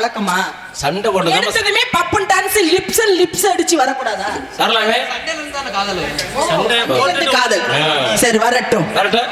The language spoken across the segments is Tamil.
வழக்கமா? சண்டை போடுறது எடுத்ததுமே பப்பன் டான்ஸ் லிப்ஸ் லிப்ஸ் அடிச்சு வரக்கூடாதா? சரலாமே சண்டை காதல். சரி வரட்டும். கரெக்டா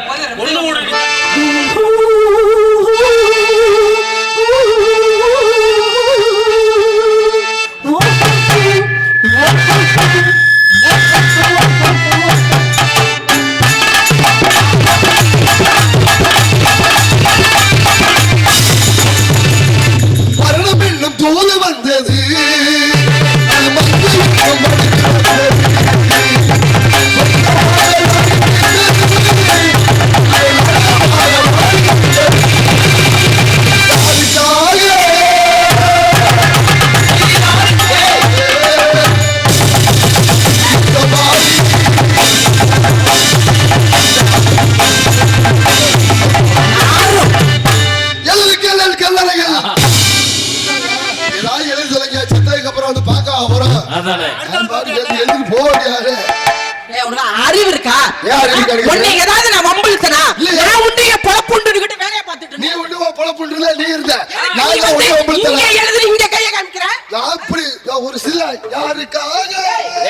உன்னை ஏதாவது நான் வம்பிழுத்தனா. நான் உன்னைய பொழப்புண்டுகிட்டு வேலையை பார்த்துட்டு நீ. ஒண்ணு பொழப்புன்றல நீ இருந்த. நான் தான் வந்து ஒண்ணு இங்க கையை காமிக்கிற? நான் அப்படி நான் ஒரு சில யாருக்காக?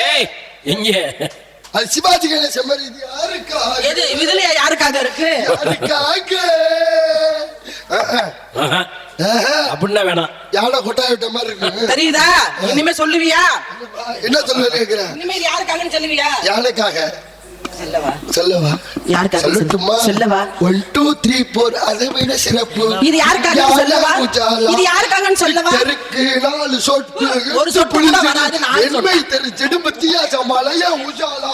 ஏய் இங்க. அது சிவாஜி கணேச மாதிரி இது யாருக்காக? எது இதுல யாருக்காக இருக்கு? யாருக்காக? அப்படின்னா வேணாம். யானை கொட்டாய் விட்ட மாதிரி இருக்கு. தெரியுதா? இனிமே சொல்லுவியா? என்ன சொல்ல கேக்குறேன். இனிமே யாருக்காகன்னு சொல்லுவியா? யானைக்காக. சொல்லவா? யாருக்காக சொல்லு. சொல்லட்டுமா? சொல்லவா? ஒன் டூ த்ரீ போர் அதை விட சிறப்பு. இது யாருக்காக சொல்லவா. இது சொல்லவா? தெருக்கு நாலு சொட்டு. ஒரு சொட்டு கூட வராது. என்மை தெரு செடும்பத்தியா சமாளையா உஜாலா?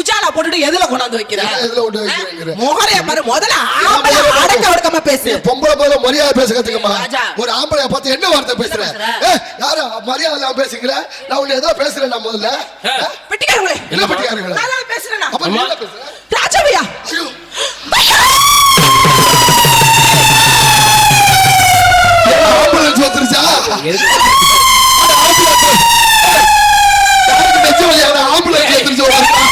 உஜாலா போட்டுட்டு எதுல கொண்டாந்து வைக்கிற? இதுல ஒண்ணு வைக்கிறேங்கிற. முகரைய பாரு முதல்ல ஆம்பளை அடக்க ஒடுக்கமா பேசு. பொம்பளை போல மரியாதை பேச கத்துக்கமா. ஒரு ஆம்பளைய பார்த்து என்ன வார்த்தை பேசுற? யாரு? மரியாதை பேசுகிற நான் உன்னை ஏதோ பேசுறேன் நான் முதல்ல? வெட்டிக்காரங்களே என்ன பட்டிக்காரங்களா நான் பேசுறேனா அப்ப ராஜவையா? ஆம்புலன்ஸ் வந்துருச்சா ஆம்புலன்ஸ் வந்துருச்சு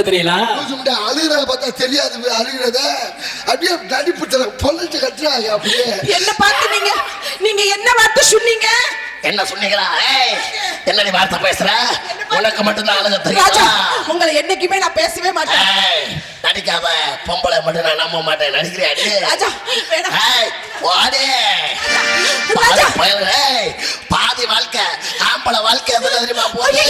கத்துக்க தெரியல அழுகிறத பார்த்தா தெரியாது அழுகிறத. அப்படியே நடிப்பு தர பொழிச்சு கட்டுறாங்க அப்படியே. என்ன பார்த்து நீங்க நீங்க என்ன வார்த்தை சொன்னீங்க? என்ன சொன்னீங்களா? ஏய் என்ன நீ வார்த்தை பேசுற? உனக்கு மட்டும்தான் அழுக தெரியுமா? உங்களை என்னைக்குமே நான் பேசவே மாட்டேன். ஏய், நடிக்காத பொம்பளை மட்டும் நான் நம்ப மாட்டேன். நடிக்கிறியா நீ? ராஜா வேணாம். ஏய், ஓடு. ராஜா. பாதி வாழ்க்கை ஆம்பளை வாழ்க்கை எதுல தெரியுமா போகுது?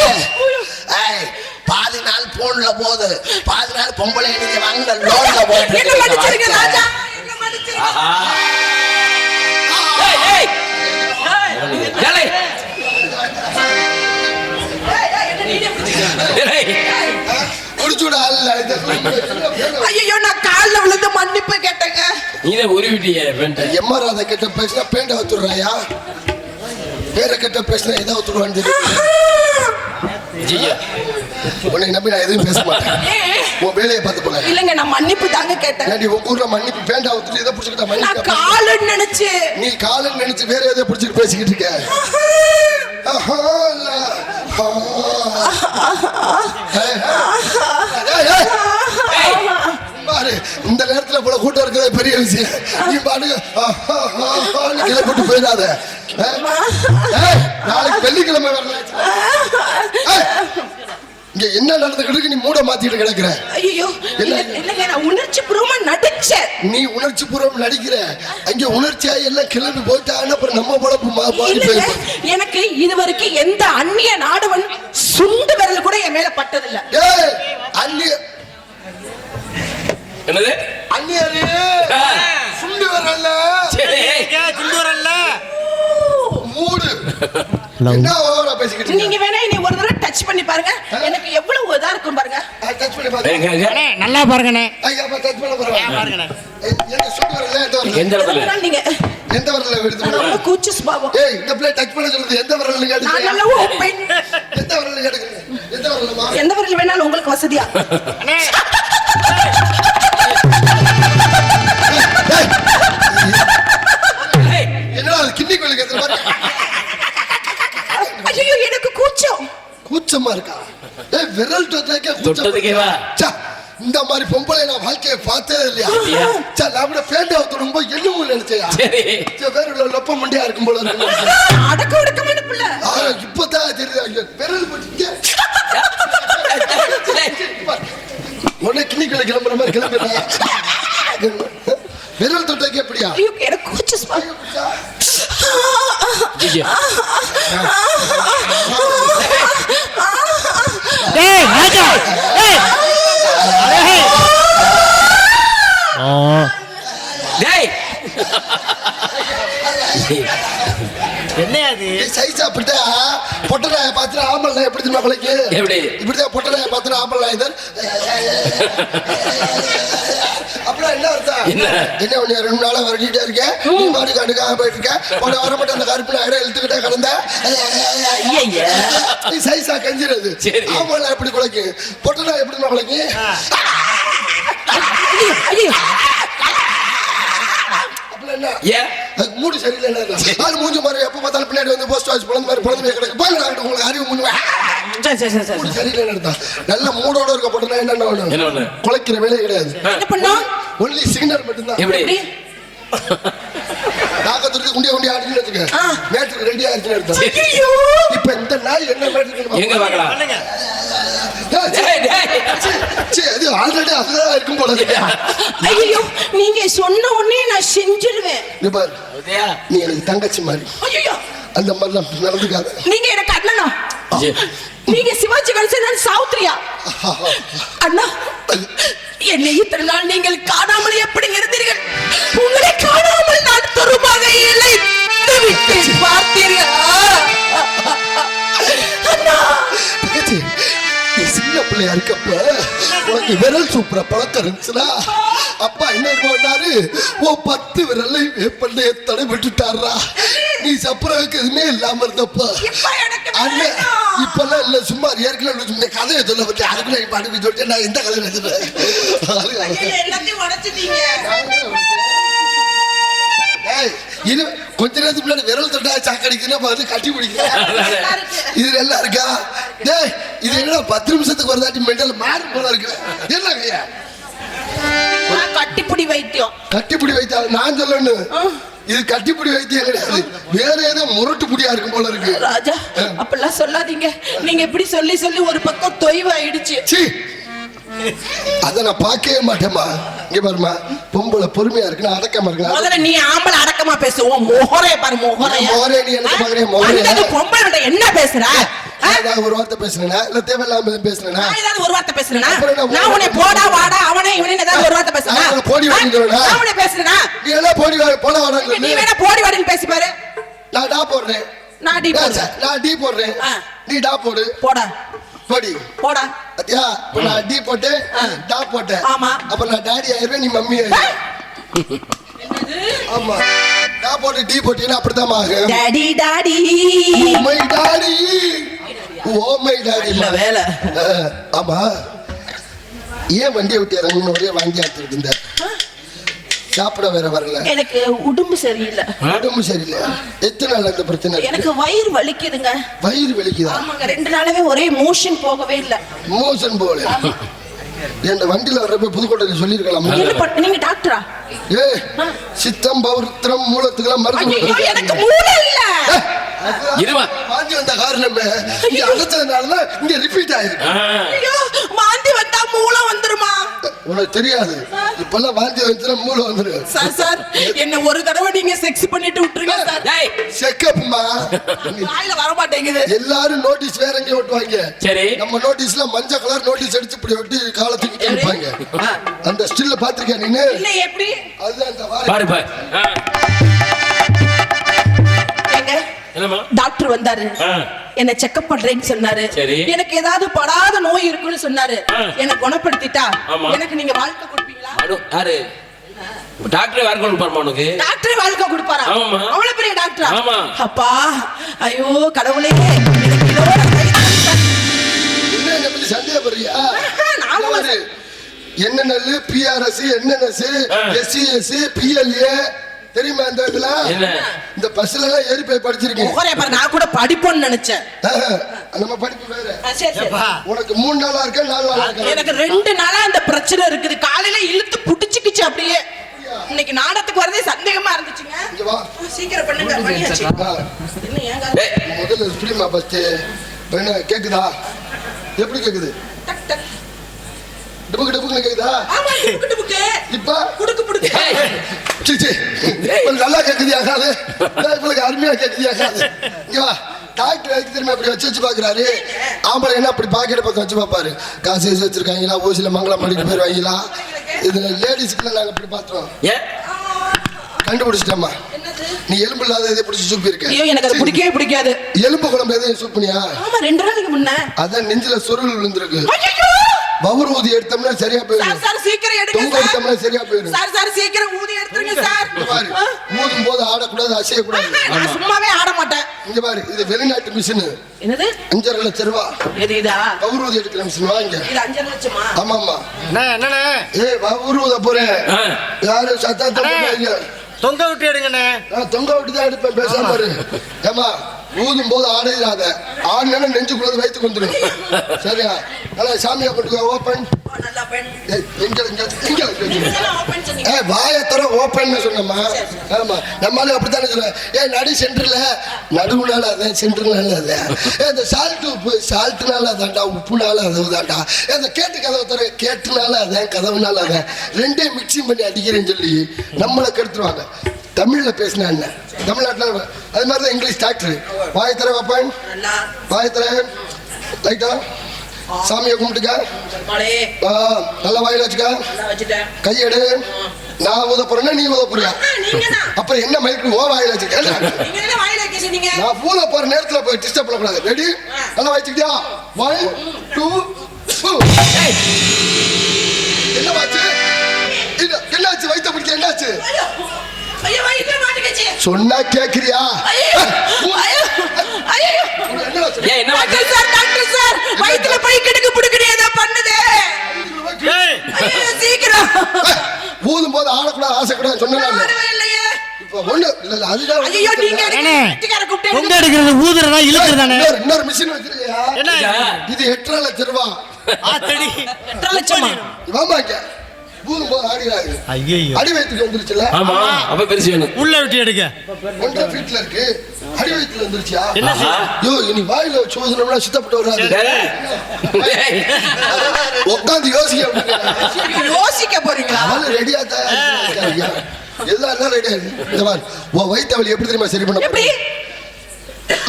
பாதி நாள் போன்ல போகுது. பாதி நாள் பொம்பளை நீங்க வாங்க லோன்ல போயிட்டு ஐயோ நான் கால்ல விழுந்து மன்னிப்பு கேட்டேங்க. நீதான் உருவிட்டியே பெண்ட எம்மா ராதா கிட்ட பேசினா பேண்ட வத்துடுறாயா வேற கிட்ட பேசினா எதை வத்துடுவான்னு தெரியும் உன்னை நம்பி நான் எதுவும் பேச மாட்டேன். உன் வேலையை பார்த்து போல இல்லங்க நான் மன்னிப்பு தாங்க கேட்டேன். ஏன்டி உங்க ஊர்ல மன்னிப்பு பேண்டா வத்துட்டு எதை பிடிச்சிக்கிட்ட மன்னிப்பு காலுன்னு நினைச்சு. நீ காலம் நினைச்சு வேற எதை பிடிச்சிட்டு பேசிக்கிட்டு இருக்க. இந்த நேரத்துல போல கூட்டம் இருக்கிறது பெரிய விஷயம் நீ பாருங்க கிளப்பிட்டு போயிடாத நாளைக்கு வெள்ளிக்கிழமை வரல இங்க என்ன நடந்துகிட்டு இருக்கு நீ மூட மாத்திட்டு கிடக்குற ஐயோ என்ன? இல்லங்க நான் உணர்ச்சி பூர்வமா நடிச்சேன் நீ உணர்ச்சி பூர்வம் நடிக்கிற. அங்க உணர்ச்சியா எல்லாம் கிளம்பி போயிட்டான்னு அப்புறம் நம்ம பழப்பு எனக்கு இதுவரைக்கும் எந்த அந்நிய நாடுவன் சுண்டு விரல் கூட என் மேல பட்டதில்ல. அந்நிய என்னது? அந்நியரு. சுண்டு வரல சரி. மூடு. என்ன பேசிக்கிட்டு நீங்க வேணா இனி ஒரு தடவை டச் பண்ணி பாருங்க. எனக்கு எவ்வளவு இதா இருக்கும் பாருங்க. டச் பண்ணி பாருங்க. நல்லா பாருங்கண்ணே. டச் பண்ண பாருங்க என்ன சுட்டு வரல? எந்த வரல? நீங்க? எந்த வரல எடுத்து ரொம்ப கூச்சு சுபாவம். ஏய் இந்த பிள்ளை டச் பண்ண சொல்றது எந்த வரல கேட்டு நான் நல்லா ஓபன் எந்த வரல கேட்டு எந்த வரலமா எந்த வரல வேணாலும் உங்களுக்கு வசதியா? அண்ணே. என்னடா கிண்ணி கோயிலுக்கு எத்தனை பாருங்க தொட்டதுக்கே வா ச்சே, இந்த மாதிரி பொம்பளை நான் வாழ்க்கையை பார்த்ததே இல்லையா? இல்லையா? சே, நான் கூட பேண்ட் அவுத்து ரொம்ப எண்ணுமோ நினைச்சேயா? சரி. வேற உள்ள லொப்ப மண்டியா இருக்கும் போல இருக்கு. அடக்க ஒடுக்கமான பிள்ளை. ஆ, இப்பதான் தெரியுது. ஐயோ, விரல் போட்டு உடனே கிளிகளை கிளம்புற மாதிரி கிளம்புறீங்க விரல் தொட்டக்கு எப்படியா? ஐயோ எனக்கு டேய் ராஜா! டேய் ஆ. டேய்! என்ன அது? சைஸா பார்த்துட்டு ஆம்பல் நாய் எப்படி தெரியுமா கொலைக்கு? எப்படி? இப்படிதான் பொட்டை நாயை பார்த்துட்டு ஆம்பல் நாய் தான். அப்புறம் என்ன என்ன? பண்ணி ரெண்டு நாளா வரட்டிட்டே இருக்கேன்? நீ மாடு கண்டுக்காம போயிட்டு இருக்க உன வர மட்டும் அந்த கருப்பு நாயிட இழுத்துக்கிட்டே கிடந்த. நீ சைஸா கஞ்சிருது சரி. ஆம்பல் நாய் எப்படி குலைக்கு? பொட்டை நாய் எப்படி தெரியுமா குலைக்கு? ஐயோ. என்ன ஏன் அது மூடு சரியில்லை அது. மூஞ்சி மாதிரி எப்ப பார்த்தாலும் பின்னாடி வந்து போஸ்ட் ஆஃபீஸ் பிறந்த மாதிரி பிறந்த கிடக்கு. போய் நான் உங்களுக்கு அறிவு மூஞ்சி சரியில்லை நடத்தா நல்ல மூடோட இருக்க போட்டா என்ன? குலைக்கிற வேலையே கிடையாது. ஒன்லி சிக்னல் மட்டும்தான். எப்படி? எப்படி தாக்கத்துக்கு குண்டிய குண்டிய ஆடுன்னு வச்சுக்க ஆ. மேட்டுக்கு ரெடி ஆயிடுச்சுன்னு அர்த்தம் ஐயோ இப்ப இந்த நாய் என்ன மேட்டுக்கு எங்க பார்க்கலாம்? அது ஆல்ரெடி அதுதான் இருக்கும் போல இருக்கு. ஐயோ நீங்க சொன்ன உடனே நான் செஞ்சிருவேன். இங்க பாரு. உதயா. நீ எனக்கு தங்கச்சி மாதிரி. ஐயோ அந்த மாதிரிலாம் நடந்துக்காத. நீங்க எனக்கு அண்ணனா? நீங்க சிவாஜி கணேசன் சாவுத்ரியா அண்ணா என்னை இத்தனை நாள் நீங்கள் காணாமல் எப்படி இருந்தீர்கள்? உங்களை காணாமல் நான் இழைத்து விட்டு பார்த்தீர்கள் சின்ன பிள்ளையா இருக்கப்ப உனக்கு விரல் சூப்பர பழக்கம் இருந்துச்சுன்னா அப்பா என்ன பண்ணாரு ஓ பத்து விரலை வேப்பண்டைய தடை விட்டுட்டாரா நீ சப்பரவுக்கு எதுவுமே இல்லாம இருந்தப்ப அண்ணன். இப்பெல்லாம் இல்ல சும்மா ஏற்கனவே இந்த கதையை சொல்ல பத்தி அதுக்குள்ள இப்ப அனுப்பி சொல்லிட்டு நான் எந்த கதையை எழுதுறேன் இது கொஞ்ச நேரத்துக்கு முன்னாடி விரல் தொட்டா சாக்கடிக்குன்னா வந்து கட்டி பிடிக்கிறேன். இது எல்லாம் இருக்கா? டேய் இது என்ன பத்து நிமிஷத்துக்கு ஒரு தாட்டி மெண்டல் மாறும் போல இருக்கு. என்ன கையா கட்டிப்புடி வைத்தியம். கட்டிப்பிடி வைத்தா நான் சொல்லணும் இது கட்டிப்பிடி வைத்தியம் கிடையாது வேற ஏதோ முரட்டு புடியா இருக்கும் போல இருக்கு. ராஜா அப்படிலாம் சொல்லாதீங்க. நீங்க இப்படி சொல்லி சொல்லி ஒரு பக்கம் தொய்வாயிடுச்சு. அத நான் பார்க்கவே மாட்டேம்மா. இங்க பாருமா பொம்பளை பொறுமையா இருக்கு அடக்கமா இருக்கேன் முதல்ல நீ ஆம்பளை அடக்கமா பேசுவோம் மோகரே பாரு மோகரே. மோகரே, நீ எனக்கு பார்க்கறியா, மோகரே? அந்த பொம்பளை என்ன பேசுற? ஏதாவது ஒரு வார்த்தை பேசுனேனா? இல்ல தேவையில்லாம ஏதாவது ஒரு வார்த்தை பேசுறேனா என்ன? நான் உன்னை போடா வாடா அவனே இவனே ஏதாவது ஒரு வார்த்தை பேசுறேனா போடி சொல்லணுமா? நான் உன்னை பேசுறேனா? நீ எல்லாம் போடி வா- போட வேணாம் நீ. வேணா போடி வாடின்னு பேசி பாரு. நான் டா போடுறேன். நான் டீ போடுறேன். நான் டீ போடுறேன். நீ டா போடு. போடா. போடி. போடா. பாத்தியா? இப்ப நான் டீ போட்டேன். டா போட்டேன். ஆமா. அப்ப நான் டாடி ஆயிருவேன் நீ மம்மி ஆமா. டா போட்டு டீ போட்டீங்கன்னா அப்படித்தான் ஆகும் daddy daddy my daddy oh my daddy இல்ல வேலை. ஆமா. ஏன் வண்டியை விட்டு இறங்கணும் ஒரே வாங்கி எடுத்துட்டு இருந்த? சாப்பிட வேற வரல. எனக்கு உடம்பு சரியில்லை. உடம்பு சரியில்லை. எத்தனை நாள் அந்த பிரச்சனை? எனக்கு வயிறு வலிக்குதுங்க. வயிறு வலிக்குதா? ஆமாங்க ரெண்டு நாளாவே ஒரே மோஷன் போகவே இல்ல. மோசன் போல என் வண்டியில வர்றப்ப புதுக்கோட்டையில சொல்லியிருக்கலாம். என்ன நீங்க டாக்டரா ஏ சித்தம் பௌத்திரம் மூலத்துக்கெல்லாம் மருந்து. எனக்கு மூளை இல்ல. இருமா. வாந்தி வந்த காரணமே இங்க அடைச்சதுனாலதான் இங்க ரிப்பீட் ஆயிருக்கு. ஐயோ வாந்தி வந்தா மூளை வந்துருமா? உனக்கு தெரியாது. இப்பெல்லாம் வாந்தி வந்துச்சுன்னா மூளை வந்துடும் சார் சார் என்ன ஒரு தடவை நீங்க செக்ஸ் பண்ணிட்டு விட்டுருங்க. செக்கப்மா வாயில வர மாட்டேங்குது எல்லாரும் நோட்டீஸ் வேற எங்க ஓட்டுவாங்க சரி. நம்ம நோட்டீஸ்ல மஞ்சள் கலர் நோட்டீஸ் அடிச்சு இப்படி ஒட்டி காலத்துக்கு இருப்பாங்க அந்த ஸ்டில்ல பாத்திருக்கியா நீனு? இல்ல எப்படி? அதுதான் அந்த வார பாரு பாரு. டாக்டர் வந்தாரு. என்ன செக்அப் பண்றேன்னு சொன்னாரு. சரி. எனக்கு ஏதாவது படாத நோய் இருக்குன்னு சொன்னாரு. என்ன குணப்படுத்திட்டா. எனக்கு நீங்க வாழ்க்கை கொடுப்பீங்களா? அடு யாரு? டாக்டர் வேற கொண்டு பாருமா உனக்கு டாக்டரே வாழ்க்கை கொடுப்பாரா ஆமா. அவ்வளவு பெரிய டாக்டரா ஆமா. அப்பா ஐயோ கடவுளே சந்தேகப்படுறியா நான் உங்களை யாரு? என்ன நெல்லு பிஆர்எஸ் என்னென்எஸ் ஆ. எஸ்சிஎஸ் பிஎல்ஏ தெரியுமா இந்த இதுல? என்ன? இந்த பஸ்ல எல்லாம் ஏறி போய் படிச்சிருக்கேன் ஒரே பாரு நான் கூட படிப்போம்னு நினைச்சேன். நம்ம படிப்பு வேற. உனக்கு மூணு நாளா இருக்க நாலு நாளா இருக்க. எனக்கு ரெண்டு நாளா அந்த பிரச்சனை இருக்குது. காலையில இழுத்து புடிச்சுக்கிச்சு அப்படியே. இன்னைக்கு நாடகத்துக்கு வரதே சந்தேகமா இருந்துச்சுங்க. இங்க வா. ஆ, சீக்கிரம் பண்ணுங்க பண்ணியாச்சு. ஆ, என்ன ஏங்க டேய், முதல்ல எப்படிமா ஃபர்ஸ்ட் என்ன கேக்குதா? எப்படி கேக்குது? டுபுக்கு டுபுக்குன்னு கேக்குதா? ஆமா டுபுக்கு டுபுக்கு. இப்ப? புடுக்கு புடுக்கு. ஏய், சி, சி. நல்லா கேக்குதியாகாது இவளுக்கு அருமையா கேக்குதியாகாது இங்க வா. டாக்டர் எதுக்கு தெரியுமா இப்படி வச்சு வச்சு பாக்குறாரு? ஆம்பளை என்ன அப்படி பாக்கெட் பக்கம் வச்சு பாப்பாரு? காசு கீசு வச்சிருக்காங்களா? ஓசில மங்களம் பண்ணிட்டு போயிருவாங்களா? இது லேடிஸ்க்குள்ள நாங்க இப்படி பார்த்தோம் ஏன்? கண்டுபிடிச்சிட்டோம்மா. என்னது? நீ எலும்பு இல்லாத இதை பிடிச்சி சூப்பி இருக்க ஐயோ எனக்கு அது பிடிக்கவே பிடிக்காது. எலும்பு குழம்பு எதையும் சூப் பண்ணியா? ஆமா ரெண்டு நாளைக்கு முன்ன. அதான் நெஞ்சில சொருள் விழுந்திருக்கு. ஐயோ பவுர் ஊதி எடுத்தோம்னா சரியா சார் போயிடும். சார் சீக்கிரம் எடுங்க தொங்க சார். எடுத்தோம்னா சரியா போயிடும். சார் சார் சீக்கிரம் ஊதி எடுத்துருங்க சார். பாரு. ஊதும் போது ஆடக்கூடாது அசையக்கூடாது. நான் சும்மாவே ஆட மாட்டேன். இங்க பாரு இது வெளிநாட்டு மிஷின். என்னது? அஞ்சரை லட்சம் ரூபா. எது இதா? பவுர் ஊதி எடுக்கிற மிஷின் வாங்க. இது அஞ்சரை லட்சமா? ஆமா ஆமா அண்ணா என்னண்ணே? ஏய் பவுர் ஊத போறேன். யாரு சத்தத்தை. போடாதீங்க. தொங்க விட்டு எடுங்கண்ணே. நான் தொங்க விட்டு தான் எடுப்பேன் பேசாம இரு ஏமா ஊதும் போது ஆடையிடாத ஆடுனா நெஞ்சுக்குள்ளது வயிற்றுக்கு வந்துடும் சரியா? நல்லா சாமியை கொண்டு ஓப்பன் ஓ, நல்லா பெண் எங்க எங்க எங்க இதெல்லாம் open சொன்னீங்க. ஏ வாயை தர ஓப்பன் சொன்னம்மா. ஆமா நம்மளால அப்படித்தானே சொல்ல ஏ நடு சென்டர்ல. நடுவுனால அதான் சென்டர்னால அதான் இந்த சால்ட் உப்பு சால்ட்னால அதான்டா உப்புனால அதுதான்டா. இந்த கேட்டு கதவை தர கேட்டுனால அதான் கதவுனால அதான் ரெண்டையும் மிக்சிங் பண்ணி அடிக்கிறேன்னு சொல்லி நம்மளை கெடுத்துருவாங்க. தமிழ்ல பேசினா என்ன? தமிழ்நாட்டில் அது மாதிரி தான் இங்கிலீஷ் டாக்டர் வாயை தர வைப்பேன் நல்லா. வாயை தர லைட்டா சாமியை கும்பிட்டுக்க? நல்ல வாயில வச்சுக்க. கையெடு. நான் ஊத போறேன்னா நீ ஊத போறியா? ஆ, நீங்க தான் அப்புறம் என்ன மயக்கு ஓ வாயில வச்சுக்க? நான் ஊத போற நேரத்துல போய் டிஸ்டர்ப் பண்ணக்கூடாது. ரெடி நல்லா வச்சுக்கிட்டியா? ஒன் டூ என்ன ஆச்சு என்னாச்சு? வயித்த பிடிக்க என்னாச்சு? சொன்னா கேக்குறியா? டாக்டர் சார் டாக்டர் சார் வயித்துல போய் கிடுக்கு புடுக்குடி ஏதோ பண்ணுதே. சீக்கிரம். ஊதும் போது ஆடக்கூடாது ஆசைக்கூடாது சொன்னா இன்னொரு மிஷின் வச்சிருக்கியா? என்ன? இது எட்டரை லட்சம்? ரூபா ஆத்தடி எட்டரை லட்சமா வாமாங்க ஊதும் போது ஆடிடாது ஐயோ அடி வயிற்றுக்கு வந்துருச்சுல ஆமா. அப்ப பெருசு வேணும் உள்ள விட்டு எடுக்க ஒன்றரை ஃபீட்ல இருக்கு. அடி வயிற்றுல வந்துருச்சியா? என்ன. யோ இனி வாயில வச்சு ஊதுனோம்னா சித்தப்பட்டு வராது. உட்காந்து யோசிக்க. யோசிக்க போறீங்களா? அவளு ரெடியா. எல்லாரும் ரெடியா இந்த மாதிரி உன் வயிற்று எப்படி தெரியுமா சரி பண்ண போறேன்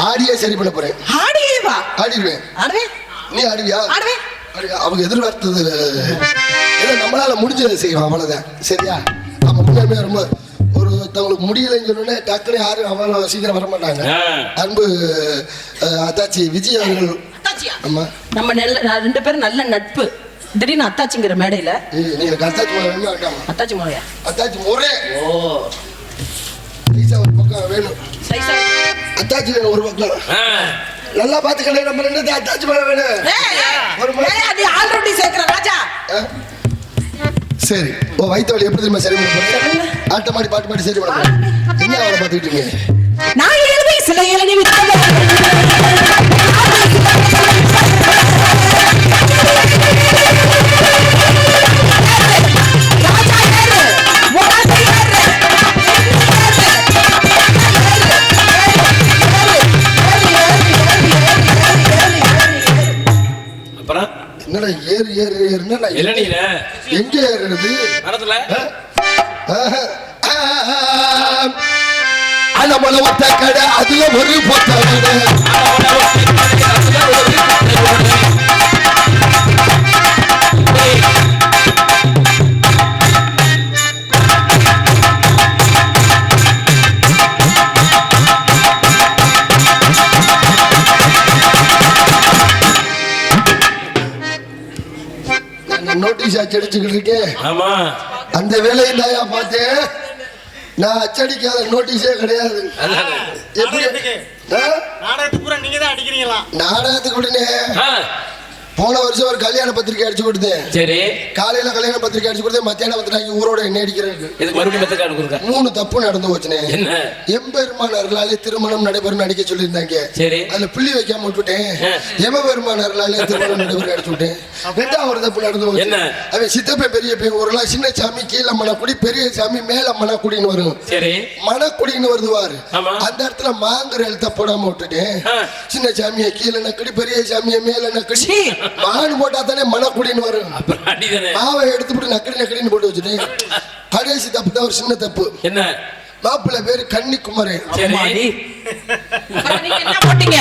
ஆடியே சரி பண்ண போறேன். ஆடியே வா ஆடிடுவேன் நீ ஆடுவியா? ஆடுவே ஆடுவியா? அவங்க எதிர்பார்த்தது ஏதோ நம்மளால முடிஞ்சதை செய்வோம் அவ்வளவுதான். சரியா? நம்ம முன்னாடி ரொம்ப ஒருத்தவங்களுக்கு முடியலைன்னு சொன்னோடனே டக்குனு யாரும் அவ்வளோ சீக்கிரம் வர மாட்டாங்க. அன்பு அத்தாச்சி விஜய் அவர்கள். ஆமா. நம்ம நெல்ல நான் ரெண்டு பேரும் நல்ல நட்பு. திடீர்னு அத்தாச்சிங்கிற மேடையில. அத்தாச்சி அத்தாச்சி மோயா அத்தாச்சி முறை. ஓ. பைசா ஒரு பக்கம் வேணும். சைஸா அத்தாச்சி வேணும் ஒரு பக்கம். ஆ. நல்லா பாத்துக்கல நம்ம ரெண்டு அத்தாச்சி முறை வேணும் நீ ஆல்ரெடி சேர்க்கிற ராஜா? சரி ஓ வயிற்று வலி எப்படி தெரியுமா சரி பண்ண. போறேன் ஆட்ட மாடி பாட்டு பாடி சரி பண்ண. என்ன அவரை பார்த்துக்கிட்டு இருக்கீங்க? நான் ஏழு வயசுல இளநீ ஏறு ஏறு ஏறுன்னா நான். எங்க- இளநீர எங்க ஏறுறது மரத்துல? ஒத்த கடை அதுல ஒரு பொத்த கடை. அச்சடிச்சுக்கிட்டு இருக்கேன் ஆமா. அந்த வேலையை நான் பார்த்தேன் நான் அச்சடிக்காத நோட்டீஸே கிடையாது. எப்படி? நாடகத்துக்கு. பூரா நீங்க தான் அடிக்கிறீங்களா? நாடகத்துக்கு உடனே ஆ. போன வருஷம் ஒரு கல்யாண பத்திரிக்கை அடிச்சு கொடுத்தேன். சரி. காலையில கல்யாண பத்திரிக்கை அடிச்சு கொடுத்தேன் மத்தியானம் வந்துட்டாங்க ஊரோட என்ன இதுக்கு மறுபடியும் மூணு தப்பு நடந்து போச்சுனே என்ன? எம்பெருமானர்களாலே திருமணம் நடைபெறும் நடிக்க சொல்லியிருந்தாங்க. சரி. அதுல புள்ளி வைக்காம விட்டுட்டேன். எமபெருமானர்களாலே திருமணம் நடைபெறும் அடிச்சு விட்டேன். ரெண்டாவது தப்பு நடந்து போச்சு. என்ன? அவன் சித்தப்பன் பெரிய பையன் ஊரெல்லாம் சின்ன சாமி கீழே மணக்குடி பெரிய சாமி மேல மணக்குடின்னு வரும். சரி. மணக்குடின்னு வருது பாரு ஆமா. அந்த இடத்துல மாங்குற எழுத்த போடாம விட்டுட்டேன். சின்ன சாமியை கீழே நக்கடி பெரிய சாமியை மேல நக்கடி. மான் போட்டா தானே மணக்குடின்னு வரும். மாவை எடுத்துவிட்டு நக்கடி நக்கடின்னு போட்டு வச்சுட்டேன் கடைசி தப்பு தான் ஒரு சின்ன தப்பு. என்ன? மாப்பிள்ளை பேரு என்ன போட்டீங்க.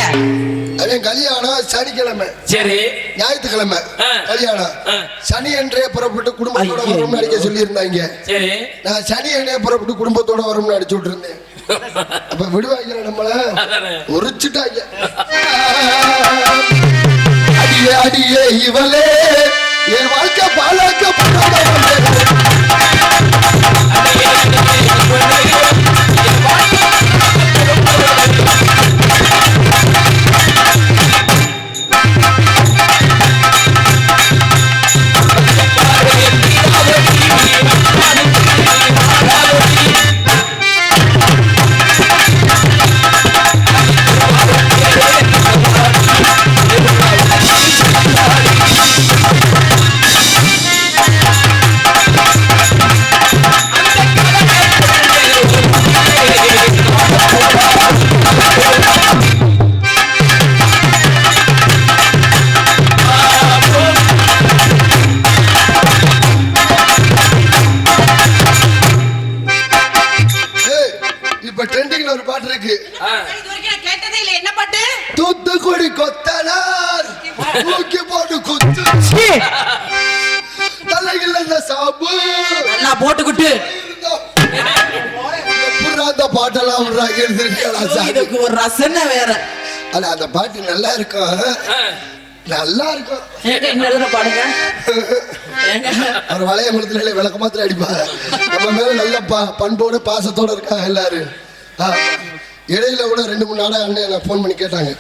அவன் கல்யாணம் சனிக்கிழமை. சரி. ஞாயிற்றுக்கிழமை. கல்யாணம். சனி அன்றே புறப்பட்டு குடும்பத்தோட. வரும்னு அடிக்க சொல்லியிருந்தாங்க. சரி. நான் சனி அன்றே புறப்பட்டு குடும்பத்தோட வரும்னு அடிச்சு விட்டுருந்தேன். அப்ப விடுவாங்க நம்மள? அதானே. உரிச்சுட்டாங்க. அடியே அடியே இவளே. என் வாழ்க்கை பாலாக்க தலையில் என்ன சாப்பு நல்லா போட்டுக்கிட்டு. அந்த பாட்டெல்லாம் இதுக்கு ஒரு ரசனை வேற. அல்ல அந்த பாட்டு நல்லா இருக்கும். நல்லா இருக்கும் இன்னொரு பாடுங்க அவர் வளைய மரத்துல விளக்க மாத்திரம் அடிப்பாங்க நம்ம மேல நல்ல பண்போட பாசத்தோட இருக்காங்க எல்லாரும். இடையில கூட ரெண்டு மூணு நாடா அண்ணன் ஃபோன் பண்ணி கேட்டாங்க.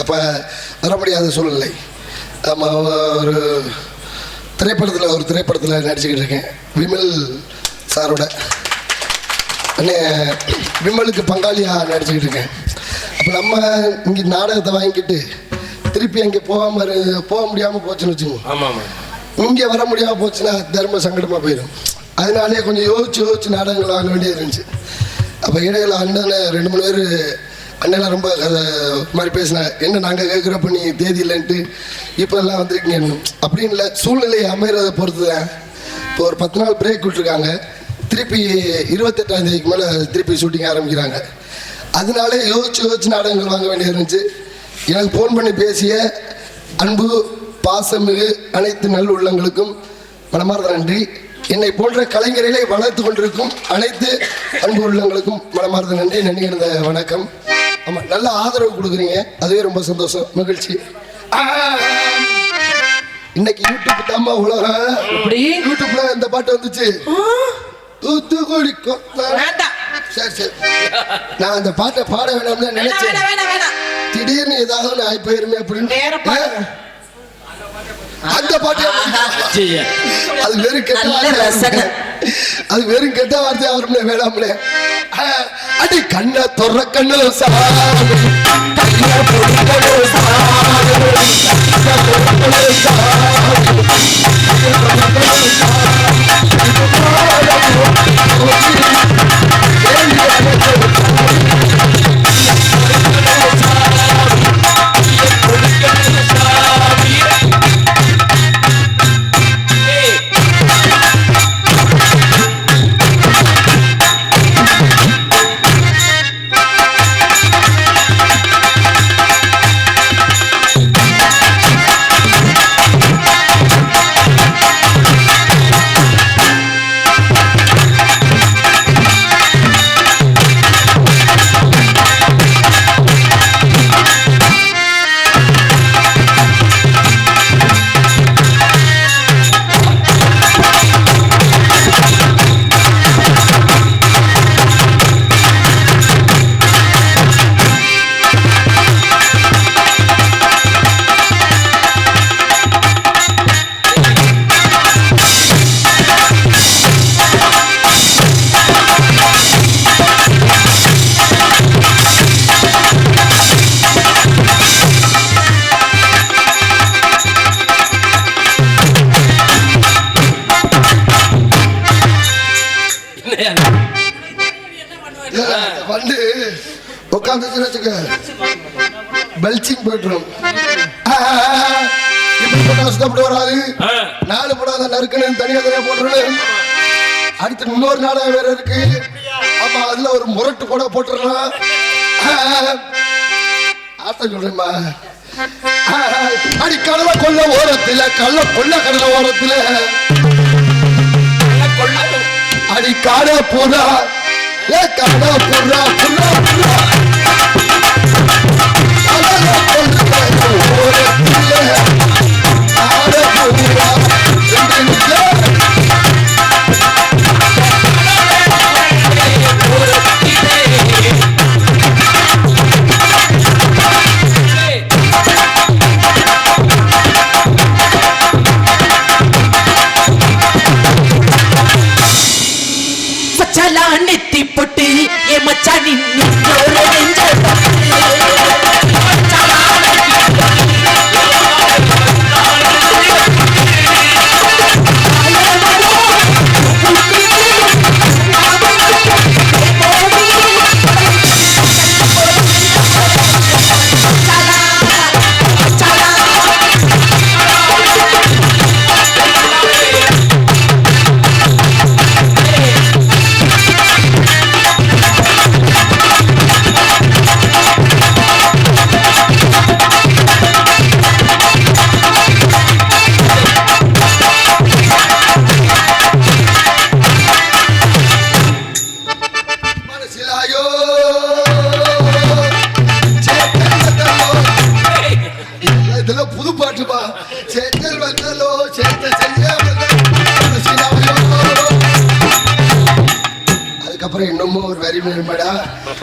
அப்ப வர முடியாத சூழ்நிலை ஆமா ஒரு திரைப்படத்தில் ஒரு திரைப்படத்தில் நடிச்சுக்கிட்டு இருக்கேன். விமல் சாரோட. அண்ணே விமலுக்கு பங்காளியாக நடிச்சுக்கிட்டு இருக்கேன். அப்போ நம்ம இங்கே நாடகத்தை வாங்கிக்கிட்டு திருப்பி அங்கே போகாம இரு- போக முடியாமல் போச்சுன்னு வச்சுக்கோங்க ஆமா ஆமா. இங்கே வர முடியாம போச்சுன்னா தர்ம சங்கடமாக போயிடும் அதனாலே கொஞ்சம் யோசிச்சு யோசிச்சு நாடகங்கள் வாங்க வேண்டியது இருந்துச்சு. அப்போ இடையில அண்ணன் ரெண்டு மூணு பேர் அண்ணெல்லாம் ரொம்ப மாதிரி பேசினாங்க என்ன நாங்கள் கேட்குறப்ப நீ தேதி இல்லைன்ட்டு இப்போல்லாம் வந்துருக்கீங்க. வந்திருக்கீங்க அப்படின்னு இல்லை சூழ்நிலை அமைகிறத பொறுத்து தான் இப்போ ஒரு பத்து நாள் பிரேக் விட்டுருக்காங்க. திருப்பி இருபத்தெட்டாம் தேதிக்கு மேலே திருப்பி ஷூட்டிங் ஆரம்பிக்கிறாங்க. அதனாலே யோசிச்சு யோசிச்சு நாடகங்கள் வாங்க வேண்டியது இருந்துச்சு. எனக்கு ஃபோன் பண்ணி பேசிய அன்பு பாசமிகு அனைத்து நல் உள்ளங்களுக்கும் மனமார்ந்த நன்றி. என்னை போன்ற கலைஞர்களை வளர்த்து கொண்டிருக்கும் அனைத்து அன்பு உள்ளங்களுக்கும் மனமார்ந்த நன்றி. நன்றி இருந்த வணக்கம். ஆமா நல்ல ஆதரவு கொடுக்குறீங்க. அதுவே ரொம்ப சந்தோஷம் மகிழ்ச்சி! இன்னைக்கு யூடியூப் தாம்மா உலகம் இப்படி யூடியூப்ல இந்த பாட்டு வந்துச்சு. தூத்துக்குடி சரி சரி. நான் அந்த பாட்டை பாட வேணாம்னு வேணாம் நினைச்சேன். திடீர்னு ஏதாவது ஆகி போயிருமே அப்படின்னு. அந்த பாட்டே அது வெறும் கெட்ட. வார்த்தை. அது வெறும் கெட்ட வார்த்தை அவருமே வேணாம்லே அடி கண்ண தொற கண்ணு சாமி கைய பொடிக்கணு சாமி வந்து உட்காந்துச்சு வச்சுக்க பெல்ச்சிங் பெட்ரூம் இப்படி போட்டா சுத்தப்பட்டு வராது. நாலு போடாத நறுக்குன்னு தனியா தனியா போட்டுருணும் அடுத்து இன்னொரு நாடகம் வேற இருக்கு. ஆமா அதுல ஒரு முரட்டு கூட போட்டுடலாம் ஆட்டம் சொல்றேம்மா. அடி கடலை கொல்ல ஓரத்துல கள்ள கொல்ல கடலை ஓரத்துல அடி காடா போடா. ஏ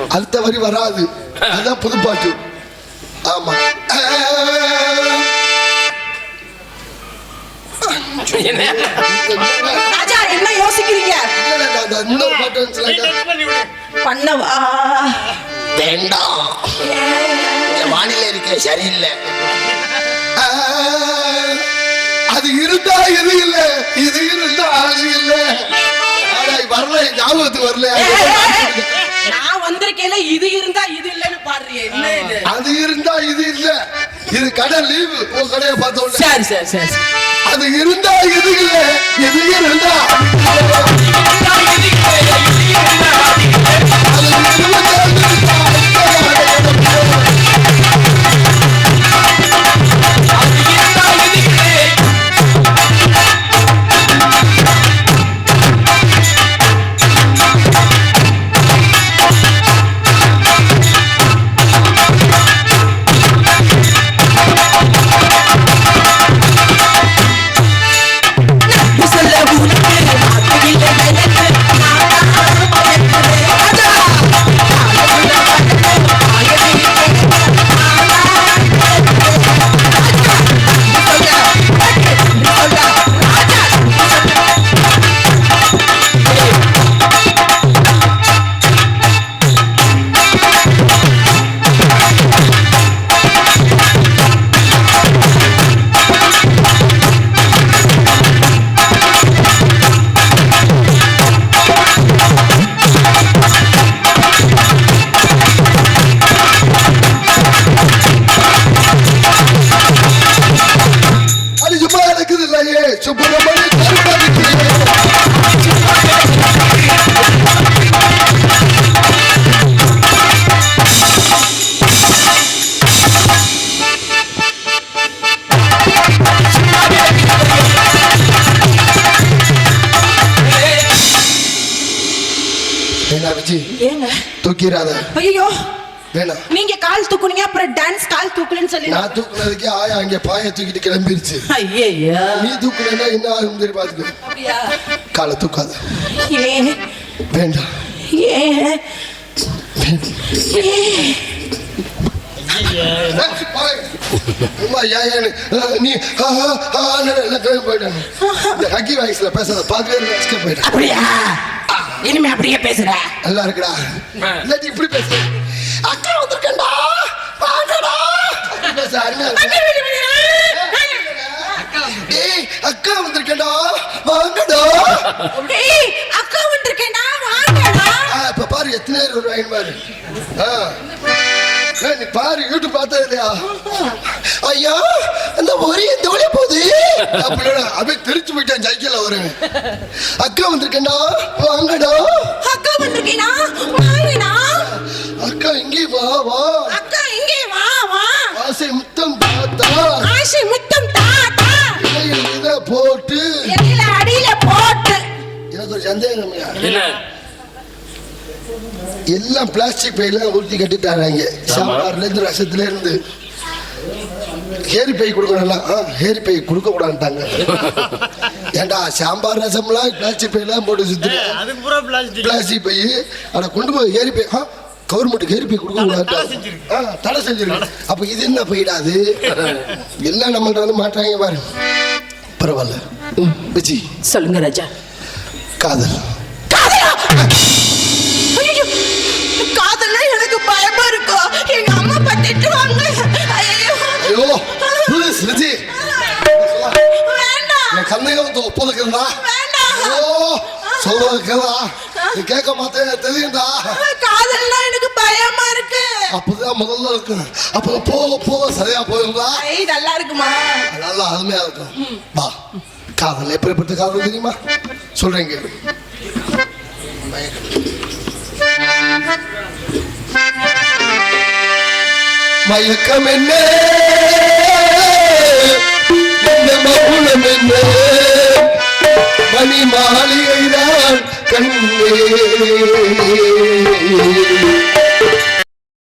அடுத்த வரி வராது. அதுதான் புது பாட்டு ஆமா ராஜா என்ன யோசிக்கிறீங்க? இன்னொரு பாட்டு வந்துச்சுல, பண்ணவா? வேண்டாம் வானிலை இருக்க சரியில்லை. அது இருந்தா இது இல்ல. இது இருந்தா அது இல்ல. வரல ஞாபகத்துக்கு வரல. வந்திருக்கேல இது இருந்தா இது இல்லைன்னு பாடுறியே. என்ன இது? அது இருந்தா இது இல்ல. இது கடை லீவு. உன் கடையை பார்த்த உடனே. சரி சரி சரி. அது இருந்தா இது இல்ல. இது இருந்தா. அது இருந்தா இது இருந்தா ஏங்க? தூக்கிடாத. ஐயோ வேணாம் நீங்க கால் தூக்குனீங்க அப்புறம் டான்ஸ் கால் தூக்கலன்னு சொல்லி நான் தூக்குனதுக்கே ஆயா அங்க பாய தூக்கிட்டு கிளம்பிருச்சு. ஐயையோ. நீ தூக்குனா என்ன ஆகும் தெரியும் பாத்துக்க. காலை தூக்காத. ஏன்? வேண்டாம். ஏன்? நீ ஆ, ஆ, ஆன்னு எல்லாம் கிளம்பி போயிட்டாங்க. இந்த ஹக்கி வாய்ஸ்ல பேசாத பார்க்கவே ரசிக்க போயிட்டேன் அப்படியா இனிமே அப்படியே பேசுற நல்லா இருக்குடா இல்லாட்டி இப்படி பேசு அக்கா வந்திருக்கேன்டா வாங்கடா அப்படி பேசு, அருமையா இருக்கு. ஏய் அக்கா வந்திருக்கேன்டா வாங்கடா ஏய், அக்கா வந்திருக்கேன்டா தருவாங்க பாரு ஆ. ஏய், நீ பாரு யூடியூப் பார்த்தது இல்லையா ஐயா அந்த ஒரே இந்த வழியா போகுது. அப்படின்னா அப்படியே திருச்சி போயிட்டேன் சைக்கிள்ல வருவேன் அக்கா வந்திருக்கேன்டா வாங்கடா. அக்கா வந்திருக்கீனா? வாங்கடா. அக்கா இங்கே வா வா. அக்கா இங்கே வா வா. ஆசை முத்தம் பார்த்தா ஆசை முத்தம் தாத்தா. இலையில் போட்டு. எல்ல அடியில போட்டு. எனக்கு ஒரு சந்தேகம். என்ன? எல்லாம் பிளாஸ்டிக் பையெல்லாம் ஊற்றி கட்டிட்டாங்க சாம்பார்ல இருந்து ரசத்துல இருந்து. ஹேரி பை கொடுக்கணும்ல ஆ ஹேரி பை கொடுக்க கூடாதுட்டாங்க ஏண்டா சாம்பார் ரசம்லாம் பிளாஸ்டிக் பையெல்லாம் போட்டு பூரா பிளாஸ்டிக் பை. அட கொண்டு போய் ஹேரி பை ஆ கவர்மெண்ட் ஹேரி பை கொடுக்க கூடாது தடை செஞ்சிருக்கு. அப்ப இது என்ன போயிடாது எல்லாம் நம்மள்ட்ட வந்து மாட்டாங்க பாரு. பரவாயில்ல. விஜி சொல்லுங்க ராஜா. காதல்? வேண்டாம். என் கண்ணையை வந்து ஒப்பதுக்குறா வேண்டாம். ஐயோ சொல்றது கேளா நீ கேட்க மாட்டேன் தெரியும்டா. காதல்னா எனக்கு பயமா இருக்கு. அப்பதான் முதல்ல இருக்கும் அப்புறம் போக போக சரியா போயிருந்தா நல்லா இருக்குமா? நல்லா அருமையா இருக்கும் வா. காதல் எப்படிப்பட்ட காதல் தெரியுமா? சொல்றேன் கேளு. மயக்கம் என்ன என்ன மௌனம் என்ன மணி மாளிகைதான் கண்ணே.